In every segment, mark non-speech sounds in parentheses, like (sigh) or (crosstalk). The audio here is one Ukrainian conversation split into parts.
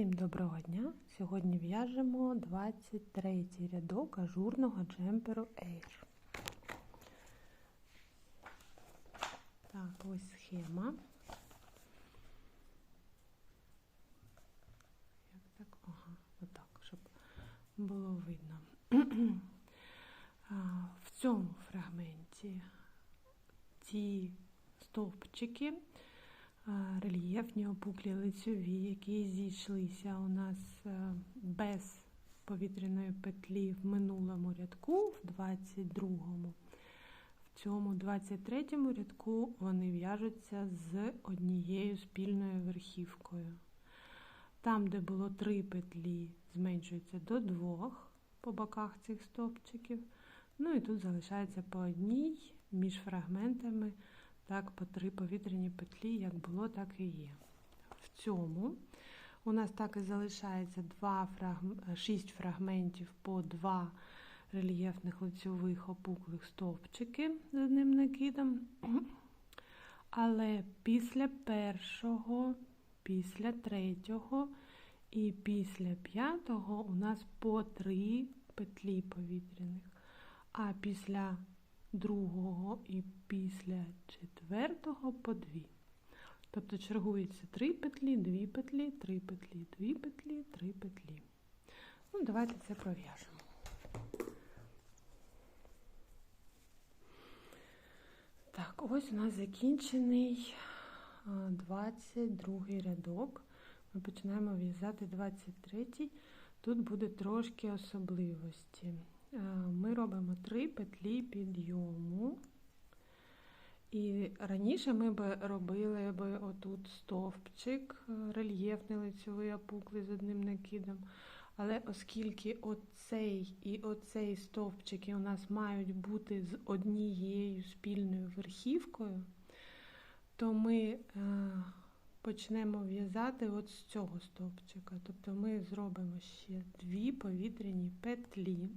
Всім доброго дня! Сьогодні в'яжемо 23 рядок ажурного джемперу Air. Так, ось схема. Як так? Ага, отак, щоб було видно. (clears throat) В цьому фрагменті ці стовпчики рельєфні опуклі лицьові, які зійшлися у нас е, без повітряної петлі в минулому рядку, в 22-му. В цьому 23-му рядку вони в'яжуться з однією спільною верхівкою. Там, де було три петлі, зменшується до двох по боках цих стовпчиків. Ну і тут залишається по одній між фрагментами так, по три повітряні петлі, як було, так і є. В цьому у нас так і залишається 2 фрагм... 6 фрагментів по 2 рельєфних лицьових опуклих стовпчики з одним накидом. Але після першого, після третього і після п'ятого у нас по 3 петлі повітряних. А після другого і після четвертого по дві. Тобто чергується три петлі, дві петлі, три петлі, дві петлі, три петлі. Ну, давайте це пров'яжемо. Так, ось у нас закінчений 22 рядок. Ми починаємо в'язати 23. Тут буде трошки особливості. Е, ми робимо три петлі підйому. І раніше ми б робили б отут стовпчик, е, рельєфний лицьовий опуклий з одним накидом. Але оскільки оцей і оцей стовпчики у нас мають бути з однією спільною верхівкою, то ми е, почнемо в'язати от з цього стовпчика. Тобто ми зробимо ще дві повітряні петлі.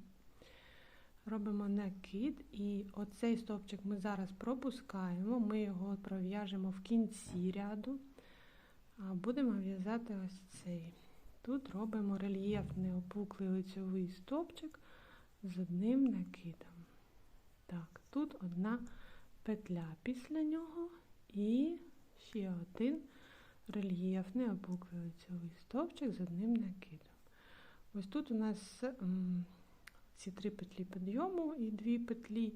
Робимо накид, і оцей стовпчик ми зараз пропускаємо, ми його пров'яжемо в кінці ряду, а будемо в'язати ось цей. Тут робимо рельєфний опуклий лицьовий стовпчик з одним накидом. Так, тут одна петля після нього і ще один рельєфний опуклий лицьовий стовпчик з одним накидом. Ось тут у нас ці три петлі підйому і дві петлі,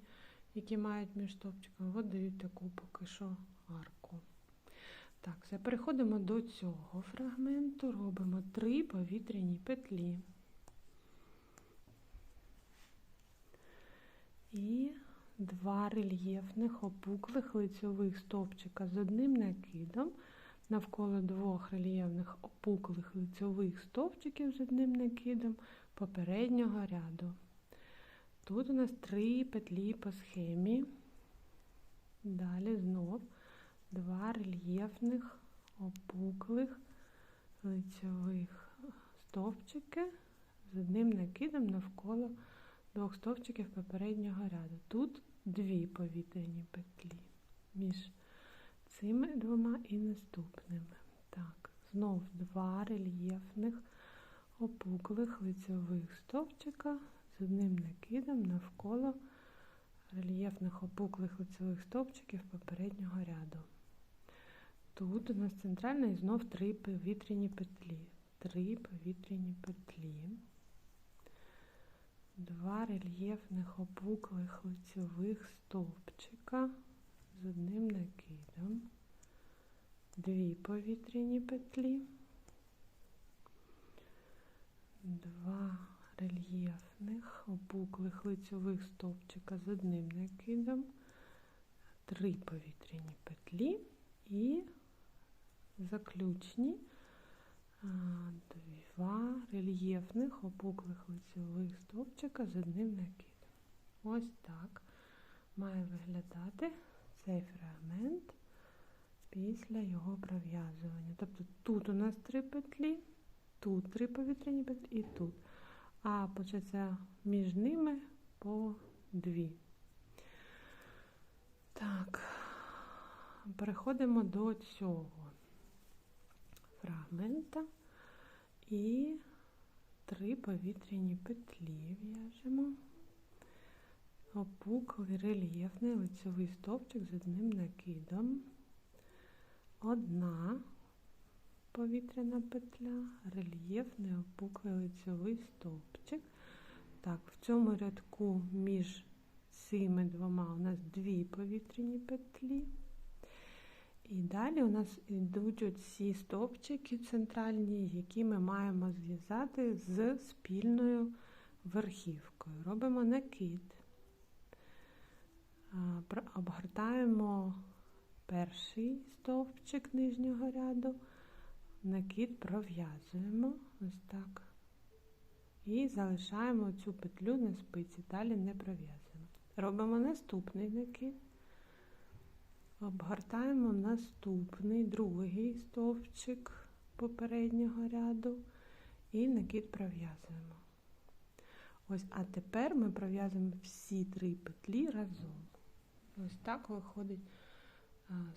які мають між стовпчиками, от дають таку поки що арку. Так, все, переходимо до цього фрагменту, робимо три повітряні петлі. І два рельєфних опуклих лицьових стовпчика з одним накидом навколо двох рельєфних опуклих лицьових стовпчиків з одним накидом попереднього ряду. Тут у нас три петлі по схемі. Далі знов два рельєфних, опуклих лицьових стовпчики з одним накидом навколо двох стовпчиків попереднього ряду. Тут дві повітряні петлі між цими двома і наступними. Так, знов два рельєфних опуклих лицьових стовпчика з одним накидом навколо рельєфних опуклих лицевих стовпчиків попереднього ряду. Тут у нас центральна і знов три повітряні петлі. Три повітряні петлі, два рельєфних опуклих лицевих стовпчика з одним накидом, дві повітряні петлі, два рельєфних опуклих лицьових стовпчика з одним накидом, три повітряні петлі і заключні два рельєфних опуклих лицьових стовпчика з одним накидом. Ось так має виглядати цей фрагмент після його пров'язування. Тобто тут у нас три петлі, тут три повітряні петлі і тут а початься між ними по дві. Так, переходимо до цього фрагмента і три повітряні петлі в'яжемо. Опуклий рельєфний лицевий стовпчик з одним накидом. Одна повітряна петля, рельєфний опуклий лицевий стовпчик. Так, в цьому рядку між цими двома у нас дві повітряні петлі. І далі у нас йдуть оці стовпчики центральні, які ми маємо зв'язати з спільною верхівкою. Робимо накид, обгортаємо перший стовпчик нижнього ряду, накид пров'язуємо ось так. І залишаємо цю петлю на спиці, далі не пров'язуємо. Робимо наступний накид. Обгортаємо наступний другий стовпчик попереднього ряду і накид пров'язуємо. Ось, а тепер ми пров'язуємо всі три петлі разом. Ось так виходить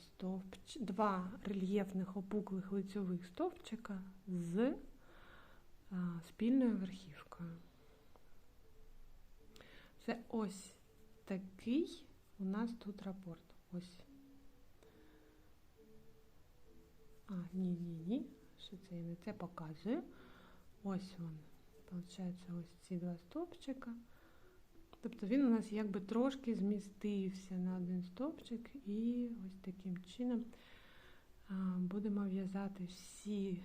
стовпч... два рельєфних опуклих лицьових стовпчика з спільною верхівкою. Це ось такий у нас тут рапорт. Ось. А, ні, ні, ні. Що це я не це показую. Ось він. Получається, ось ці два стовпчика. Тобто він у нас якби трошки змістився на один стовпчик, і ось таким чином будемо в'язати всі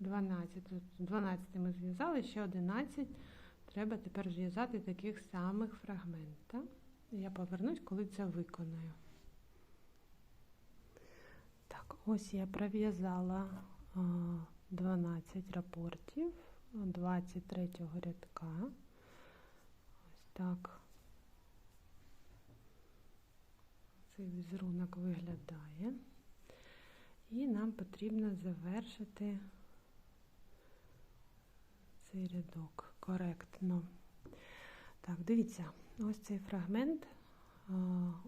12. 12 ми зв'язали, ще 11. Треба тепер зв'язати таких самих фрагмента. Я повернусь, коли це виконаю. Так, ось я пров'язала 12 рапортів 23 рядка. Так цей візерунок виглядає. І нам потрібно завершити цей рядок коректно. Так, дивіться, ось цей фрагмент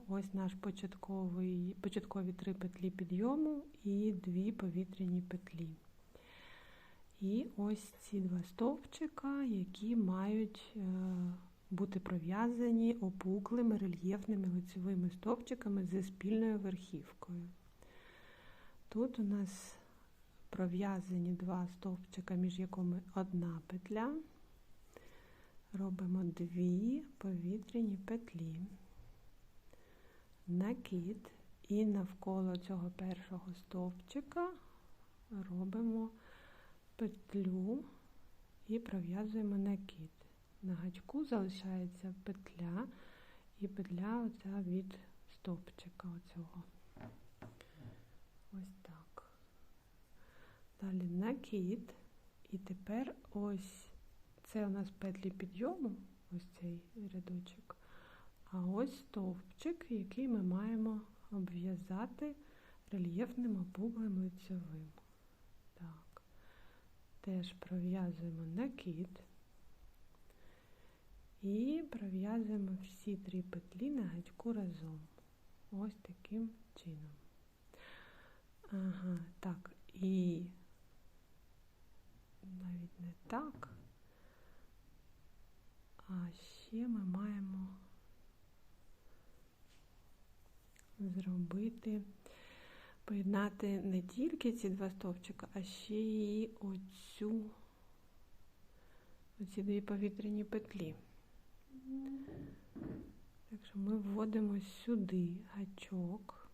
Ось наш початковий, початкові три петлі підйому і дві повітряні петлі. І ось ці два стовпчика, які мають е, бути пров'язані опуклими рельєфними лицевими стовпчиками зі спільною верхівкою. Тут у нас пров'язані два стовпчика, між якими одна петля. Робимо дві повітряні петлі накид і навколо цього першого стовпчика робимо петлю і пров'язуємо накид. На гачку залишається петля і петля оця від стовпчика оцього. Ось так. Далі накид. І тепер ось це у нас петлі підйому, ось цей рядочок. А ось стовпчик, який ми маємо обв'язати рельєфним опуглим лицевим. Так, теж пров'язуємо накид і пров'язуємо всі три петлі на гачку разом. Ось таким чином. Ага, так, і навіть не так, а ще ми маємо. зробити, поєднати не тільки ці два стовпчика, а ще й оцю, оці дві повітряні петлі. Так що ми вводимо сюди гачок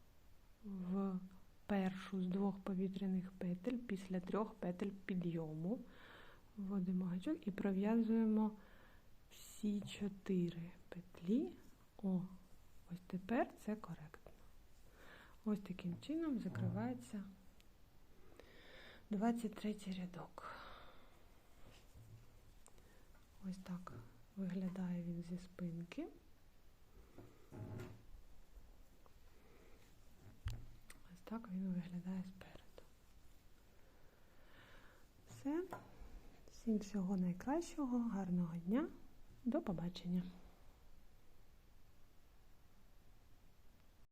в першу з двох повітряних петель після трьох петель підйому. Вводимо гачок і пров'язуємо всі чотири петлі. О, ось тепер це коректно. Ось таким чином закривається 23 рядок. Ось так виглядає він зі спинки. Ось так він виглядає спереду. Все. Всім всього найкращого, гарного дня. До побачення!